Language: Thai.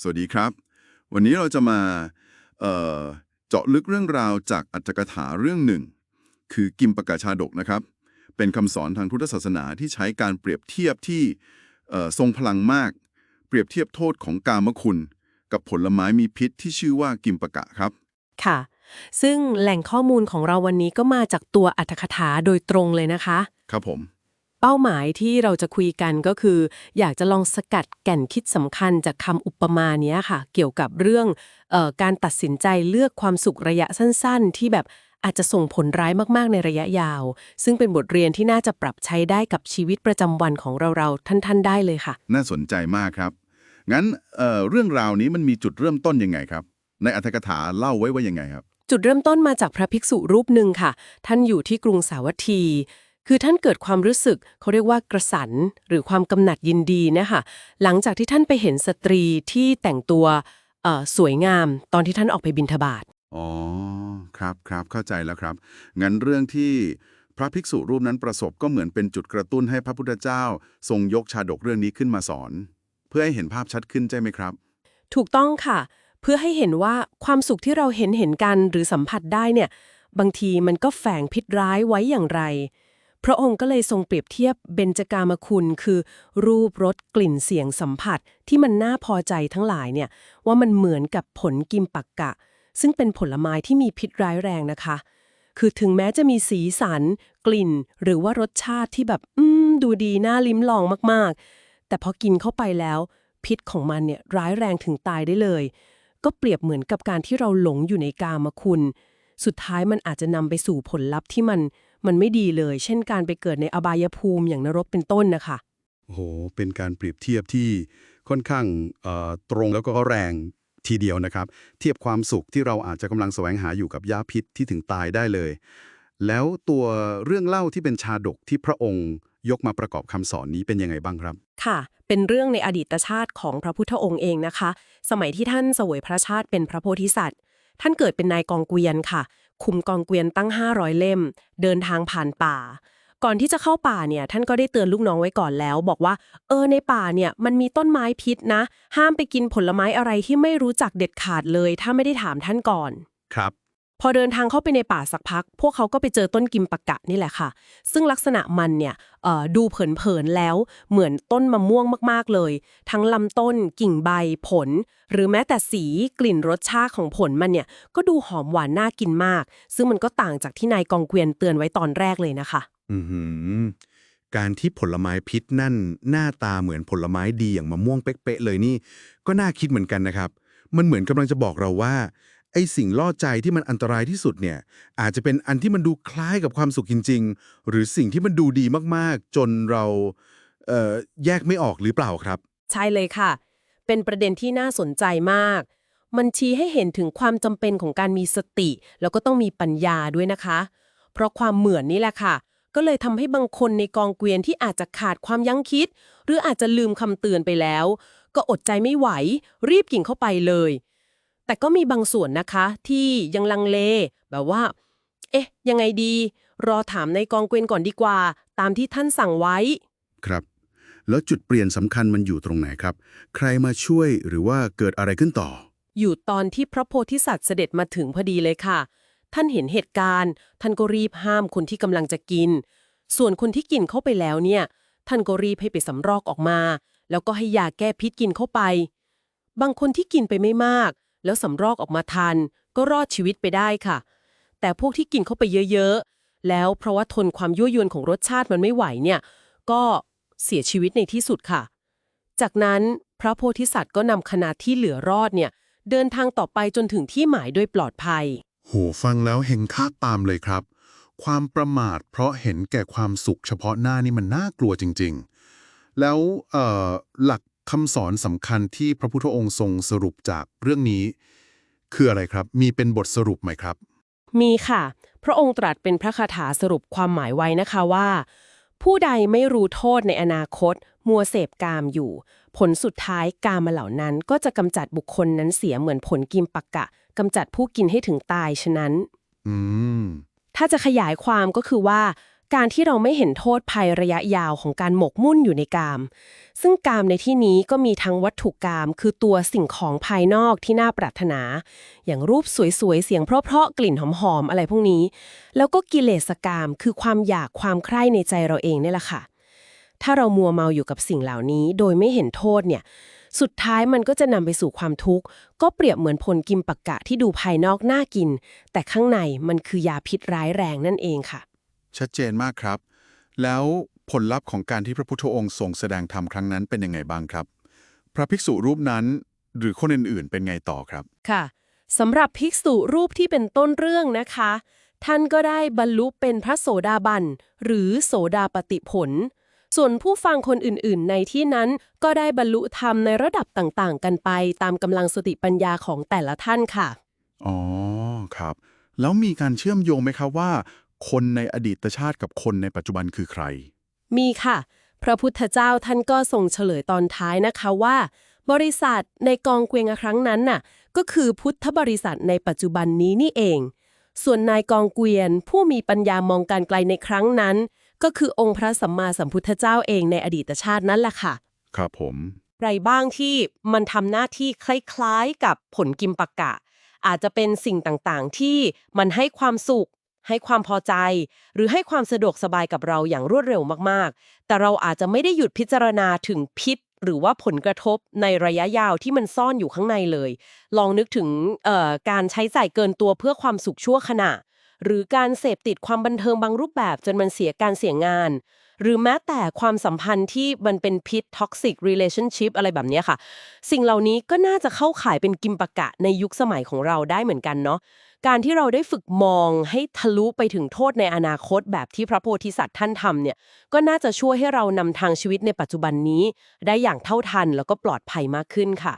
สวัสดีครับ วันนี้เราจะมาเอ่อเจาะลึกเรื่องราวจากอัตถกถาเรื่องหนึ่ง คือกิมปะกาชาดกนะครับ เป็นคำสอนทางพุทธศาสนาที่ใช้การเปรียบเทียบที่เอ่อทรงพลังมาก เปรียบเทียบโทษของกามคุณ กับผลไม้มีพิษที่ชื่อว่ากิมปะกะครับ ค่ะ ซึ่งแหล่งข้อมูลของเราวันนี้ก็มาจากตัวอัตถกถาโดยตรงเลยนะคะ ครับผม เป้าหมายที่เราจะคุยกันก็คือ อยากจะลองสกัดแก่นคิดสำคัญจากคำอุปมาเนี้ยค่ะ เกี่ยวกับเรื่องเออการตัดสินใจเลือกความสุขระยะสั้น ๆ ที่แบบอาจจะส่งผลร้ายมากๆในระยะยาว ซึ่งเป็นบทเรียนที่น่าจะปรับใช้ได้กับชีวิตประจำวันของเราๆท่าน ๆ ได้เลยค่ะ น่าสนใจมากครับ งั้นเอ่อเรื่องราวนี้มันมีจุดเริ่มต้นยังไงครับ ในอัตถกถาเล่าไว้ว่ายังไงครับ จุดเริ่มต้นมาจากพระภิกษุรูปหนึ่งค่ะ ท่านอยู่ที่กรุงสาวัตถี คือท่านเกิดความรู้สึกเขาเรียกว่ากระสันหรือความกำหนัดยินดีเนะคะหลังจากที่ท่านไปเห็นสตรีที่แต่งตัวเอ่อสวยงามตอนที่ท่านออกไปบิณฑบาตอ๋อครับครับเข้าใจแล้วครับ งั้นเรื่องที่พระภิกษุรูปนั้นประสบก็เหมือนเป็นจุดกระตุ้นให้พระพุทธเจ้า ทรงยกชาดกเรื่องนี้ขึ้นมาสอน เพื่อให้เห็นภาพชัดขึ้นใช่ไหมครับ ถูกต้องค่ะ เพื่อให้เห็นว่าความสุขที่เราเห็นเห็นกันหรือสัมผัสได้เนี่ย บางทีมันก็แฝงพิษร้ายไว้อย่างไร พระองค์ก็เลยทรงเปรียบเทียบเบญจกามคุณคือ รูปรสกลิ่นเสียงสัมผัสที่มันน่าพอใจทั้งหลายเนี่ยว่ามันเหมือนกับผลกิมปักกะ ซึ่งเป็นผลไม้ที่มีพิษร้ายแรงนะคะ คือถึงแม้จะมีสีสัน กลิ่น หรือว่ารสชาติที่แบบอืมดูดีน่าลิ้มลองมากๆ แต่พอกินเข้าไปแล้ว พิษของมันเนี่ยร้ายแรงถึงตายได้เลย ก็เปรียบเหมือนกับการที่เราหลงอยู่ในกามคุณ สุดท้ายมันอาจจะนำไปสู่ผลลัพธ์ที่มัน มันไม่ดีเลย เช่นการไปเกิดในอบายภูมิอย่างนรกเป็นต้นนะคะโอ้โห เป็นการเปรียบเทียบที่ค่อนข้างเอ่อตรงแล้วก็แรงทีเดียวนะครับ เทียบความสุขที่เราอาจจะกำลังแสวงหาอยู่กับยาพิษที่ถึงตายได้เลย แล้วตัวเรื่องเล่าที่เป็นชาดกที่พระองค์ยกมาประกอบคำสอนนี้เป็นยังไงบ้างครับ ค่ะ เป็นเรื่องในอดีตชาติของพระพุทธองค์เองนะคะ สมัยที่ท่านเสวยพระชาติเป็นพระโพธิสัตว์ ท่านเกิดเป็นนายกองเกวียนค่ะ คุมกองเกวียนตั้ง 500 เล่ม เดินทางผ่านป่า ก่อนที่จะเข้าป่าเนี่ย ท่านก็ได้เตือนลูกน้องไว้ก่อนแล้ว บอกว่า เออในป่าเนี่ยมันมีต้นไม้พิษนะ ห้ามไปกินผลไม้อะไรที่ไม่รู้จักเด็ดขาดเลย ถ้าไม่ได้ถามท่านก่อน ครับ พอเดินทางเข้าไปในป่าสักพัก พวกเขาก็ไปเจอต้นกิมปะกะนี่แหละค่ะ ซึ่งลักษณะมันเนี่ยดูเผินๆแล้ว เหมือนต้นมะม่วงมากๆเลย ทั้งลำต้น กิ่งใบผล หรือแม้แต่สีกลิ่นรสชาติของผลมันเนี่ยก็ดูหอมหวานน่ากินมาก ซึ่งมันก็ต่างจากที่นายกองเกวียนเตือนไว้ตอนแรกเลยนะคะ อืการที่ผลไม้พิษนั่น หน้าตาเหมือนผลไม้ดีอย่างมะม่วงเป๊ะๆเลยนี่ ก็น่าคิดเหมือนกันนะครับ มันเหมือนกำลังจะบอกเราว่า ไอ้สิ่งล่อใจที่มันอันตรายที่สุดเนี่ยอาจจะเป็นอันที่มันดูคล้ายกับความสุขจริง ๆ หรือสิ่งที่มันดูดีมากๆ จนเราเอ่อแยกไม่ออกหรือเปล่าครับ ใช่เลยค่ะ เป็นประเด็นที่น่าสนใจมาก มันชี้ให้เห็นถึงความจำเป็นของการมีสติ แล้วก็ต้องมีปัญญาด้วยนะคะ เพราะความเหมือนนี่แหละค่ะ ก็เลยทำให้บางคนในกองเกวียนที่อาจจะขาดความยั้งคิด หรืออาจจะลืมคำเตือนไปแล้ว ก็อดใจไม่ไหว รีบกินเข้าไปเลย แต่ก็มีบางส่วนนะคะที่ยังลังเล แบบว่า เอ๊ะ ยังไงดี รอถามในกองเกวียนก่อนดีกว่า ตามที่ท่านสั่งไว้ ครับ แล้วจุดเปลี่ยนสำคัญมันอยู่ตรงไหนครับ ใครมาช่วยหรือว่าเกิดอะไรขึ้นต่อ อยู่ตอนที่พระโพธิสัตว์เสด็จมาถึงพอดีเลยค่ะ ท่านเห็นเหตุการณ์ ท่านก็รีบห้ามคนที่กำลังจะกิน ส่วนคนที่กินเข้าไปแล้วเนี่ย ท่านก็รีบให้ไปสำรอกออกมา แล้วก็ให้ยาแก้พิษกินเข้าไป บางคนที่กินไปไม่มาก แล้วสำรอกออกมาทัน ก็รอดชีวิตไปได้ค่ะ แต่พวกที่กินเข้าไปเยอะๆ แล้วเพราะว่าทนความยั่วยวนของรสชาติมันไม่ไหวเนี่ย ก็เสียชีวิตในที่สุดค่ะ จากนั้นพระโพธิสัตว์ก็นำคณะที่เหลือรอดเนี่ย เดินทางต่อไปจนถึงที่หมายโดยปลอดภัย โหฟังแล้วเห็นค่าตามเลยครับ ความประมาทเพราะเห็นแก่ความสุขเฉพาะหน้านี่มันน่ากลัวจริง ๆ แล้วเอ่อหลัก คำสอนสำคัญที่พระพุทธองค์ทรงสรุปจากเรื่องนี้ คืออะไรครับ มีเป็นบทสรุปไหมครับ มีค่ะ พระองค์ตรัสเป็นพระคาถาสรุปความหมายไว้นะคะว่า ผู้ใดไม่รู้โทษในอนาคต มัวเสพกามอยู่ ผลสุดท้ายกามมาเหล่านั้น ก็จะกำจัดบุคคลนั้นเสียเหมือนผลกิมปักกะกำจัดผู้กินให้ถึงตายฉะนั้น อืมถ้าจะขยายความก็คือว่า การที่เราไม่เห็นโทษภัยระยะยาวของการหมกมุ่นอยู่ในกาม ซึ่งกามในที่นี้ก็มีทั้งวัตถุกาม คือตัวสิ่งของภายนอกที่น่าปรารถนา อย่างรูปสวยๆ เสียงเพราะๆ กลิ่นหอมๆ อะไรพวกนี้ แล้วก็กิเลสกาม คือความอยากความใคร่ในใจเราเองนี่แหละค่ะ ถ้าเรามัวเมาอยู่กับสิ่งเหล่านี้ โดยไม่เห็นโทษเนี่ย สุดท้ายมันก็จะนำไปสู่ความทุกข์ ก็เปรียบเหมือนผลกิมปักกะที่ดูภายนอกน่ากิน แต่ข้างในมันคือยาพิษร้ายแรงนั่นเองค่ะ ชัดเจนมากครับ แล้วผลลัพธ์ของการที่พระพุทธองค์ทรงแสดงธรรมครั้งนั้นเป็นยังไงบ้างครับ พระภิกษุรูปนั้นหรือคนอื่นๆ เป็นไงต่อครับ ค่ะสำหรับภิกษุรูปที่เป็นต้นเรื่องนะคะ ท่านก็ได้บรรลุเป็นพระโสดาบันหรือโสดาปติผล ส่วนผู้ฟังคนอื่นๆ ในที่นั้นก็ได้บรรลุธรรมในระดับต่างๆ กันไป ตามกำลังสติปัญญาของแต่ละท่านค่ะ อ๋อ ครับ แล้วมีการเชื่อมโยงไหมครับว่า คนในอดีตชาติกับคนในปัจจุบันคือใคร มีค่ะ พระพุทธเจ้าท่านก็ทรงเฉลยตอนท้ายนะคะว่า บริษัทในกองเกวียงครั้งนั้นน่ะก็คือพุทธบริษัทในปัจจุบันนี้นี่เอง ส่วนนายกองเกวียน ผู้มีปัญญามองการไกลในครั้งนั้น ก็คือองค์พระสัมมาสัมพุทธเจ้าเองในอดีตชาตินั่นแหละค่ะ ครับผมไรบ้างที่มันทำหน้าที่คล้ายๆกับผลกิมปักกะ อาจจะเป็นสิ่งต่างๆ ที่มันให้ความสุข ให้ความพอใจ หรือให้ความสะดวกสบายกับเราอย่างรวดเร็วมากๆ แต่เราอาจจะไม่ได้หยุดพิจารณาถึงพิษ หรือว่าผลกระทบในระยะยาวที่มันซ่อนอยู่ข้างในเลย ลองนึกถึงการใช้จ่ายเกินตัวเพื่อความสุขชั่วขณะ หรือการเสพติดความบันเทิงบางรูปแบบจนมันเสียการเสียงาน หรือแม้แต่ความสัมพันธ์ที่มันเป็นพิษ toxic relationship อะไรแบบนี้ค่ะ สิ่งเหล่านี้ก็น่าจะเข้าข่ายเป็นกิมปะกะในยุคสมัยของเราได้เหมือนกันเนาะการที่เราได้ฝึกมองให้ทะลุไปถึงโทษในอนาคตแบบที่พระโพธิสัตว์ท่านทำเนี่ยก็น่าจะช่วยให้เรานำทางชีวิตในปัจจุบันนี้ ได้อย่างเท่าทันแล้วก็ปลอดภัยมากขึ้นค่ะ